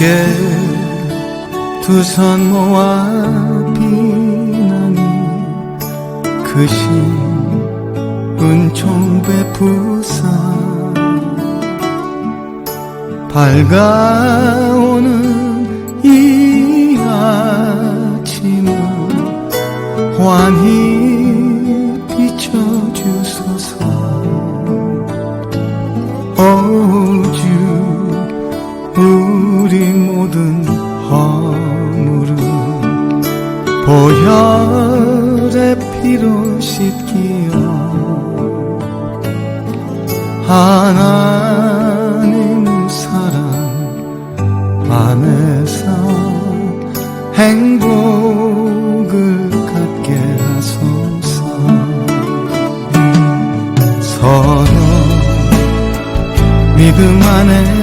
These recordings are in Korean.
주께 두 손 모아 비나니 그신 은총 베푸사. 밝아오는 이 아침을 환히 허물을 보혈의 피로 씻기어 하나님 사랑 안에서 행복을 갖게 하소서. 서로 믿음 안에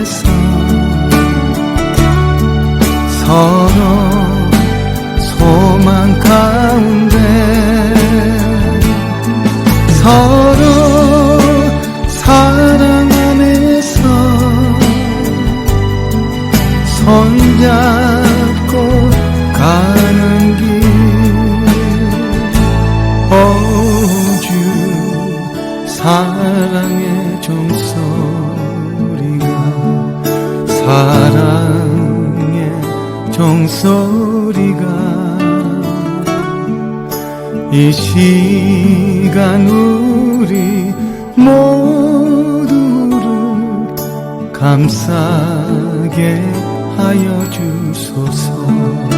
서 서로 소망 가 종소리가 이 시간 우리 모두를 감싸게 하여 주소서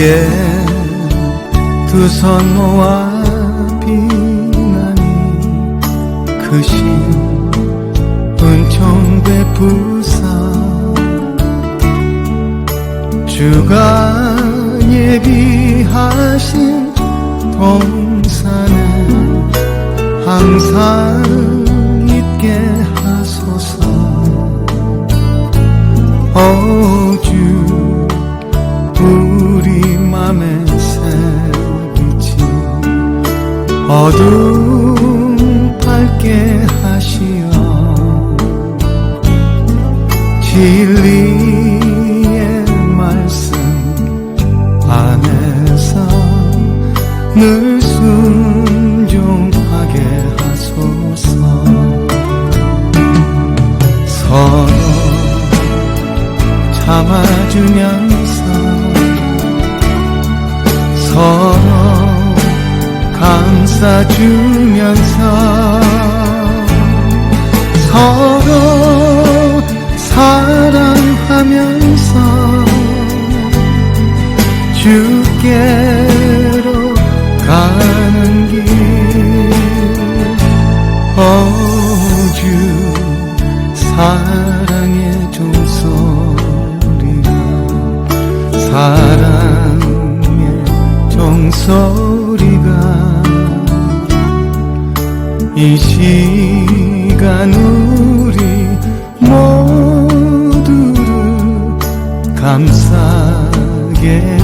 주께 두 손 모아 비나니 그신 은총 베푸사. 주가 예비하신 동산에 항상 어둠 밝게 하시어. 진리의 말씀 안에서 늘 감싸주면서 서로 사랑하면서 주께로 가는 길 오주 사랑의 종소리가 사랑의 종소리 이 시간 우리 모두를 감싸게